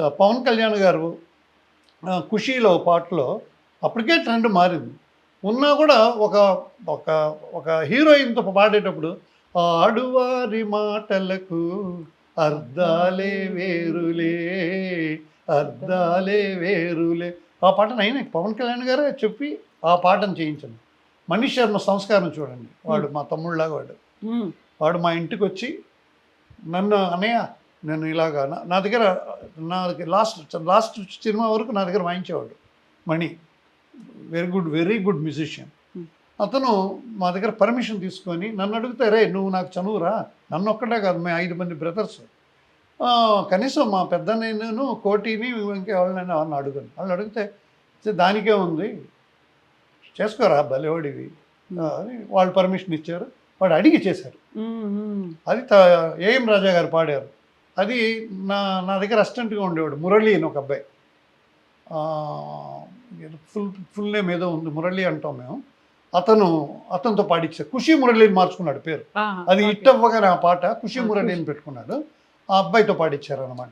పవన్ కళ్యాణ్ గారు ఖుషీలో పాటలో అప్పటికే ట్రెండ్ మారింది. ఉన్నా కూడా ఒక ఒక ఒక హీరోయిన్తో పాడేటప్పుడు ఆడువారి మాటలకు అర్ధాలే వేరులే అర్ధాలే వేరులే. ఆ పాటను అయినా పవన్ కళ్యాణ్ గారే చెప్పి ఆ పాటను చేయించాను మనీష్ శర్మ సంస్కారం చూడండి. వాడు మా తమ్ముళ్ళలాగా వాడు. వాడు మా ఇంటికి వచ్చి నన్ను అన్నయ్య నేను ఇలాగా నా- దగ్గర నా దగ్గర లాస్ట్ లాస్ట్ సినిమా వరకు నా దగ్గర వాయించేవాడు. Mani. Very good very good musician Hmm. అతను మా దగ్గర పర్మిషన్ తీసుకొని నన్ను అడిగితే రే నువ్వు నాకు చనువురా? నన్ను ఒక్కటే కాదు మేము ఐదు మంది బ్రదర్స్ కనీసం మా పెద్ద నేను కోటిని ఇంకెవరినైనా వాళ్ళని అడుగును. వాళ్ళు అడిగితే "సే, దానికే ఉంది. చేసుకోరా భలేవాడివి. ఆ, అని వాళ్ళు పర్మిషన్ ఇచ్చారు. వాడు అడిగి చేశారు. అది త- ఏఎం రాజా గారు పాడారు. అది నా నా దగ్గర అసిస్టెంట్గా ఉండేవాడు మురళి అని ఒక అబ్బాయి. ఫుల్ ఫుల్ నేమ్ ఏదో ఉంది మురళి అంటాం మేము. అతను అతనితో పాడించారు ఖుషి మురళిని మార్చుకున్నాడు పేరు. అది. హిట్ అవ్వగానే ఆ పాట ఖుషి ఆ, మురళి అని పెట్టుకున్నాడు. ఆ అబ్బాయితో పాడించారు అనమాట